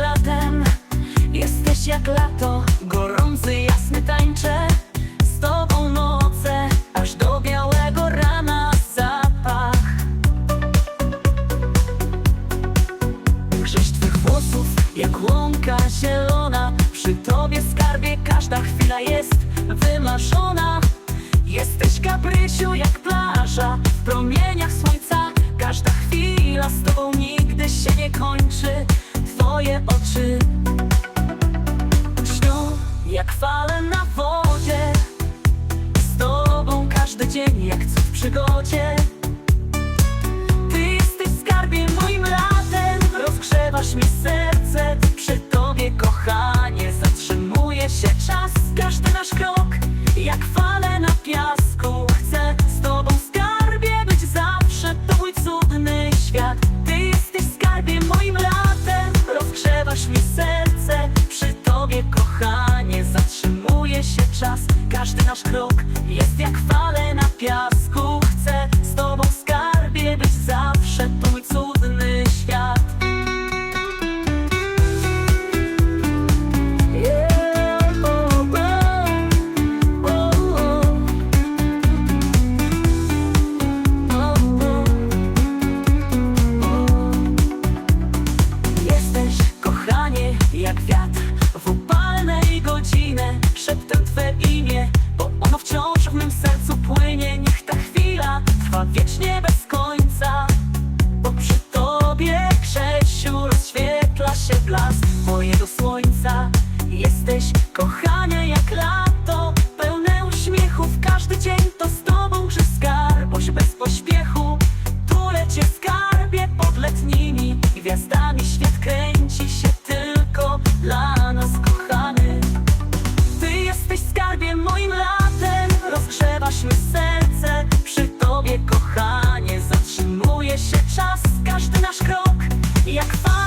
latem. Jesteś jak lato, gorący, jasny tańczę. Z tobą noce, aż do białego rana zapach. Grześ twych włosów, jak łąka zielona. Przy tobie skarbie każda chwila jest wymarzona. Jesteś kaprysiu jak plaża W promieniach słońca. Każda chwila z tobą nigdy się nie kończy. Twoje oczy. Śnią jak fale na wodzie. Z tobą każdy dzień jak cud w przygodzie serce. Przy Tobie, kochanie Zatrzymuje się czas, każdy nasz krok jest jak fale na piasku Yeah.